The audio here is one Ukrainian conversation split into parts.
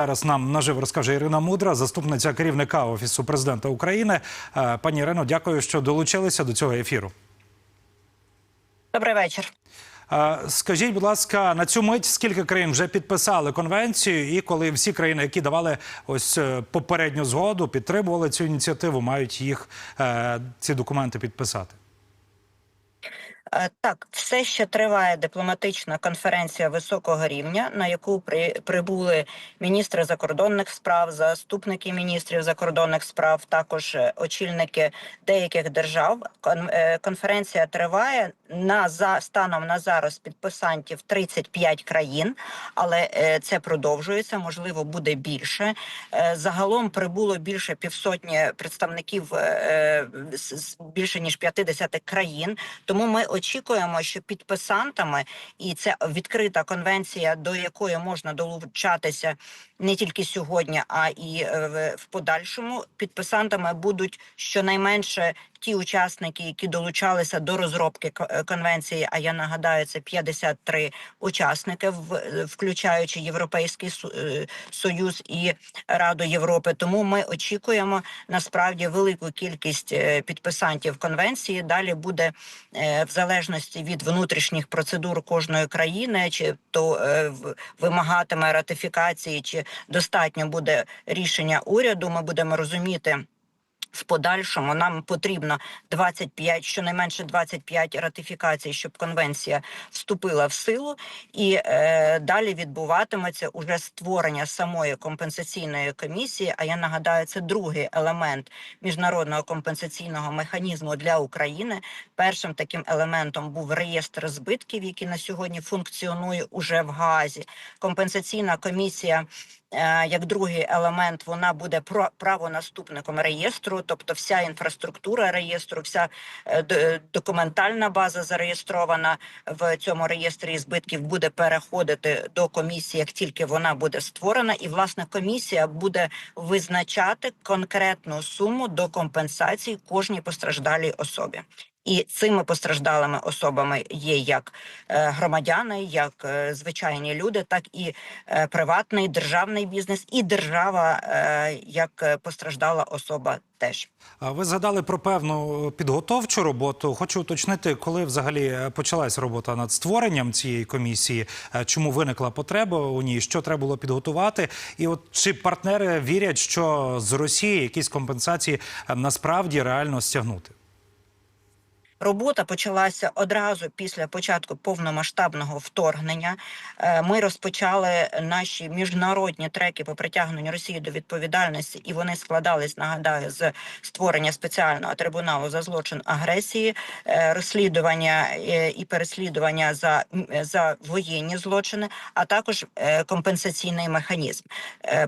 Зараз нам наживо розкаже Ірина Мудра, заступниця керівника офісу президента України. Е, Пані Ірино, дякую, що долучилися до цього ефіру. Добрий вечір. Е, Скажіть, будь ласка, на цю мить скільки країн вже підписали конвенцію, і коли всі країни, які давали ось е, попередню згоду, підтримували цю ініціативу, мають їх ці документи підписати? Е, Так, все ще триває дипломатична конференція високого рівня, на яку при, прибули міністри закордонних справ, заступники міністрів закордонних справ, також е, очільники деяких держав. Е, конференція триває на за станом на зараз підписантів 35 країн, але це продовжується. Можливо, буде більше. Загалом прибуло більше півсотні представників з більше ніж 50 країн. Тому ми очікуємо, що підписантами, і це відкрита конвенція, до якої можна долучатися не тільки сьогодні, а і е, в- подальшому. Підписантами будуть щонайменше ті учасники, які долучалися до розробки е, конвенції. А я нагадаю, це 53 учасники, включаючи Європейський е, Союз і Раду Європи. Тому ми очікуємо насправді велику кількість підписантів конвенції. Далі буде в залежності від внутрішніх процедур кожної країни, чи то е, вимагатиме ратифікації, чи достатньо буде рішення уряду. Ми будемо розуміти. В подальшому нам потрібно 25, щонайменше 25 ратифікацій, щоб конвенція вступила в силу, і е, далі відбуватиметься уже створення самої компенсаційної комісії. А я нагадаю, це другий елемент міжнародного компенсаційного механізму для України. Першим таким елементом був реєстр збитків, який на сьогодні функціонує уже в Гаазі. Компенсаційна комісія. е, Як другий елемент вона буде про- правонаступником реєстру, тобто вся інфраструктура реєстру, вся е, документальна база зареєстрована в цьому реєстрі збитків буде переходити до комісії, як тільки вона буде створена, і власне комісія буде визначати конкретну суму до компенсації кожній постраждалій особі. І цими постраждалими особами є як е, громадяни, як е, звичайні люди, так і е, приватний державний бізнес, і держава як постраждала особа теж. Ви згадали про певну підготовчу роботу. Хочу уточнити, коли взагалі почалась робота над створенням цієї комісії, чому виникла потреба у ній, що треба було підготувати, і от чи партнери вірять, що з Росії якісь компенсації насправді реально стягнути? Робота почалася одразу після початку повномасштабного вторгнення. Е, Ми розпочали наші міжнародні треки по притягненню Росії до відповідальності, і вони складались, нагадаю, з створення спеціального трибуналу за злочин агресії, е, розслідування е, і переслідування за, за воєнні злочини, а також компенсаційний механізм.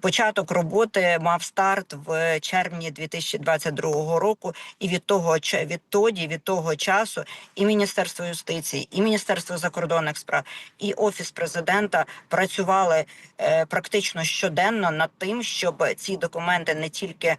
Початок роботи мав старт в червні 2022 року, і від того відтоді, від того часу, і Міністерство юстиції, і Міністерство закордонних справ, і офіс президента працювали е, практично щоденно над тим, щоб ці документи не тільки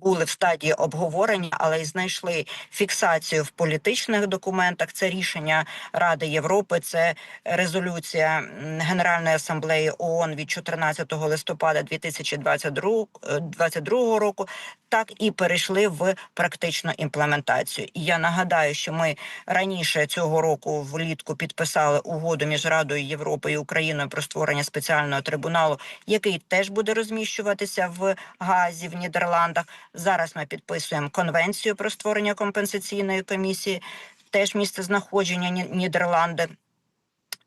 були в стадії обговорення, але й знайшли фіксацію в політичних документах. Це рішення Ради Європи, це резолюція Генеральної асамблеї ООН від 14 листопада 2022 е, 22 року. Так і перейшли в практичну імплементацію. І я нагадаю, що ми раніше цього року влітку підписали угоду між Радою Європи і Україною про створення спеціального трибуналу, який теж буде розміщуватися в Газі в Нідерландах. Зараз ми підписуємо конвенцію про створення компенсаційної комісії. Теж місце знаходження Ні- Нідерланди.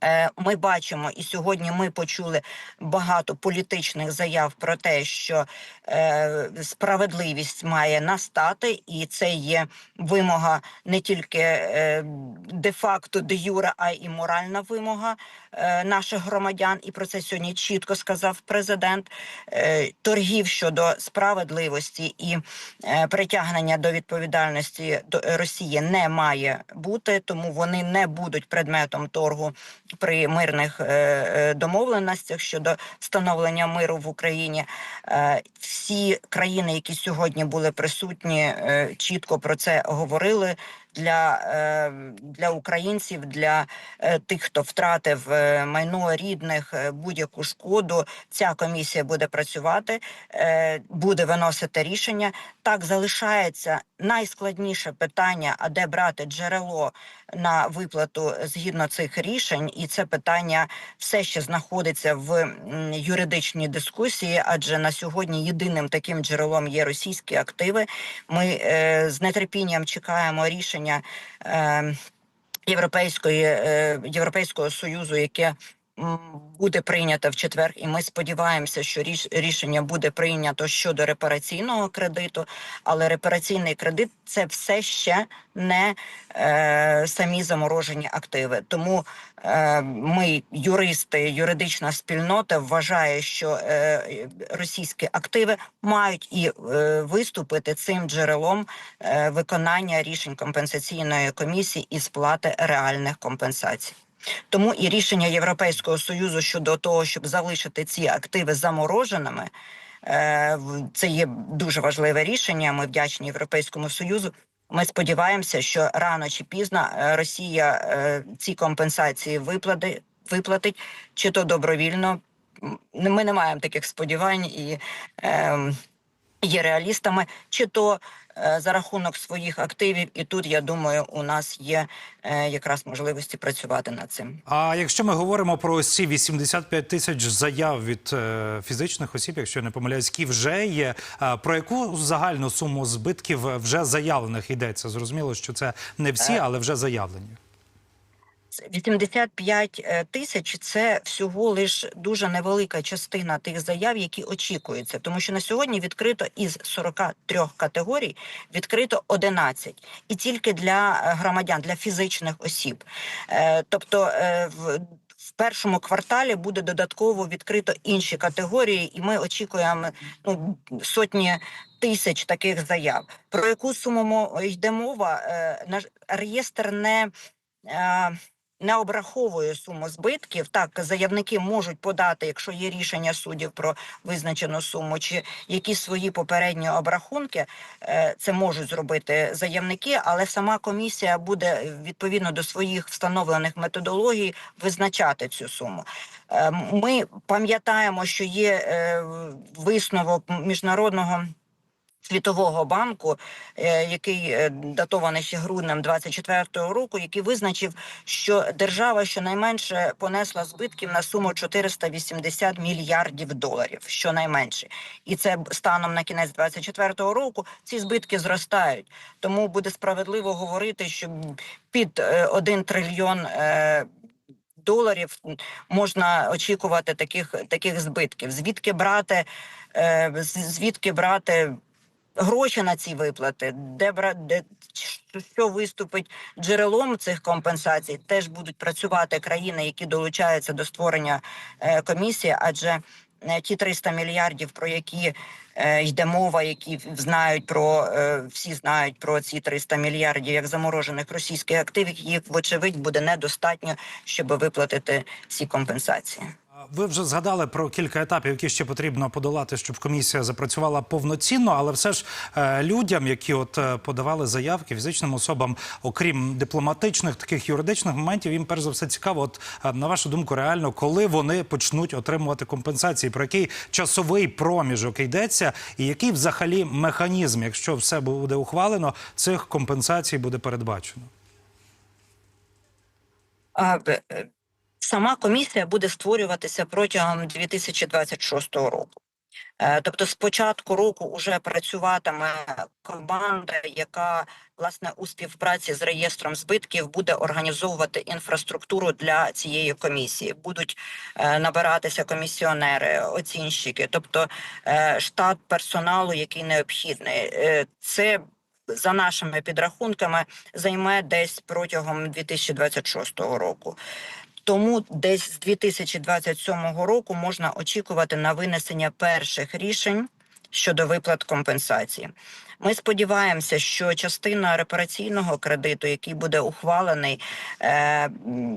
Е, Ми бачимо, і сьогодні ми почули багато політичних заяв про те, що е, справедливість має настати, і це є вимога не тільки е, де-факто де юра, а й моральна вимога наших громадян. І про це сьогодні чітко сказав президент. Торгів щодо справедливості і притягнення до відповідальності до Росії не має бути, тому вони не будуть предметом торгу при мирних е, е, домовленостях щодо встановлення миру в Україні. Е, Всі країни, які сьогодні були присутні, чітко про це говорили. Для, е, для українців, для е, тих, хто втратив е, майно рідних, будь-яку шкоду. Ця комісія буде працювати, буде виносити рішення. Так залишається найскладніше питання: а де брати джерело на виплату згідно цих рішень, і це питання все ще знаходиться в юридичній дискусії, адже на сьогодні єдиним таким джерелом є російські активи. Ми з нетерпінням чекаємо рішення е, Європейської е, Європейського союзу, яке буде прийнято в четвер, і ми сподіваємося, що ріш, рішення буде прийнято щодо репараційного кредиту. Але репараційний кредит це все ще не е, самі заморожені активи. Тому е, ми, юристи, юридична спільнота, вважає, що е, російські активи мають і е, виступити цим джерелом е, виконання рішень компенсаційної комісії і сплати реальних компенсацій. Тому і рішення Європейського союзу щодо того, щоб залишити ці активи замороженими, е, це є дуже важливе рішення. Ми вдячні Європейському Союзу. Ми сподіваємося, що рано чи пізно е, Росія е, ці компенсації виплати, виплатить, чи то добровільно. Ми не маємо таких сподівань і ем, є реалістами, чи то за рахунок своїх активів. І тут я думаю, у нас є е, якраз можливості працювати над цим. А якщо ми говоримо про ось ці 85 тисяч заяв від е, фізичних осіб, якщо я не помиляюсь, які вже є, е, про яку загальну суму збитків вже заявлених йдеться? Зрозуміло, що це не всі, але вже заявлені. 85 е, тисяч це всього лиш дуже невелика частина тих заяв, які очікуються, тому що на сьогодні відкрито із 43 категорій відкрито 11. і тільки для е, громадян, для фізичних осіб. Е, Тобто в першому кварталі буде додатково відкрито інші категорії, і ми очікуємо ну, сотні тисяч таких заяв. Про яку суму йде мова? Наш реєстр не не обраховує суму збитків. Так, заявники можуть подати, якщо є рішення суддів про визначену суму, чи якісь свої попередні обрахунки, е, це можуть зробити заявники, але сама комісія буде е, відповідно до своїх встановлених методологій визначати цю суму. Е, Ми пам'ятаємо, що є висновок міжнародного. Світового банку, е, який е, датований ще груднем 24-го року, який визначив, що держава щонайменше понесла збитків на суму 480 мільярдів доларів, щонайменше, і це станом на кінець 24-го року ці збитки зростають. Тому буде справедливо говорити, що під 1 трильйон. е, Доларів можна очікувати таких таких збитків. Звідки брати, е, звідки брати гроші на ці виплати, де де що- виступить джерелом цих компенсацій, теж будуть працювати країни, які долучаються до створення е, комісії, адже е, ті 300 мільярдів, про які е, йде мова, які знають про всі знають про ці 300 мільярдів як заморожених російських активів, їх вочевидь буде недостатньо, щоб виплатити ці компенсації. Ви вже згадали про кілька етапів, які ще потрібно подолати, щоб комісія запрацювала повноцінно, але все ж е, людям, які от е, подавали заявки фізичним особам, окрім дипломатичних таких юридичних моментів, їм перш за все цікаво. От е, на вашу думку, реально, коли вони почнуть отримувати компенсації, про який часовий проміжок йдеться, і який взагалі механізм, якщо все буде ухвалено, цих компенсацій буде передбачено. Сама комісія буде створюватися протягом 2026 року. Е, Тобто, з початку року вже працюватиме команда, яка власне у співпраці з реєстром збитків буде організовувати інфраструктуру для цієї комісії. Будуть е, набиратися комісіонери, оцінщики, тобто е, штат персоналу, який необхідний. Це за нашими підрахунками займе десь протягом 2026 року. Тому десь з 2027 року можна очікувати на винесення перших рішень щодо виплат компенсації. Ми сподіваємося, що частина репараційного кредиту, який буде ухвалений, е,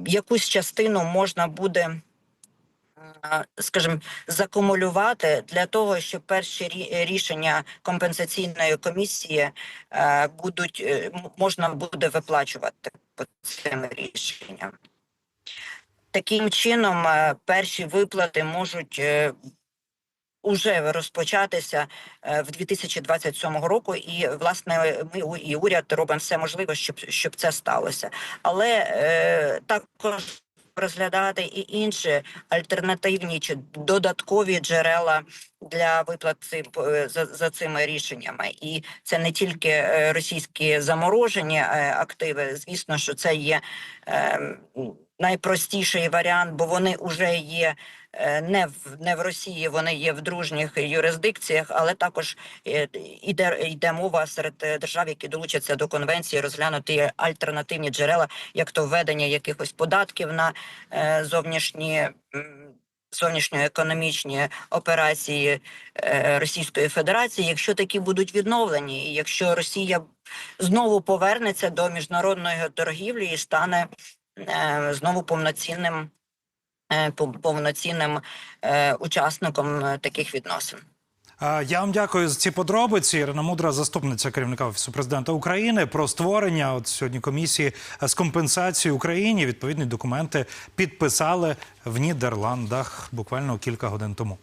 якусь частину можна буде е, скажімо, закумулювати для того, щоб перші рішення компенсаційної комісії е, будуть е, можна буде виплачувати по цим рішенням. Таким чином, е, перші виплати можуть е, уже розпочатися е, в 2027 року, і власне ми і уряд робимо все можливе, щоб щоб це сталося. Але е, також розглядати і інші альтернативні чи додаткові джерела для виплат цим за, за цими рішеннями. І це не тільки російські заморожені активи. Звісно, що це є е, найпростіший варіант, бо вони вже є е, не в не в Росії, вони є в дружніх юрисдикціях, але також е, іде йде мова серед е, держав, які долучаться до конвенції, розглянути альтернативні джерела, як то введення якихось податків на е, зовнішні. Зовнішньоекономічні операції е, Російської Федерації, якщо такі будуть відновлені, і якщо Росія знову повернеться до міжнародної торгівлі і стане е, знову повноцінним е, повноцінним е, учасником е, таких відносин. Е, Я вам дякую за ці подробиці. Ірина Мудра, заступниця керівника офісу президента України, про створення от сьогодні комісії з компенсації Україні. Відповідні документи підписали в Нідерландах буквально кілька годин тому.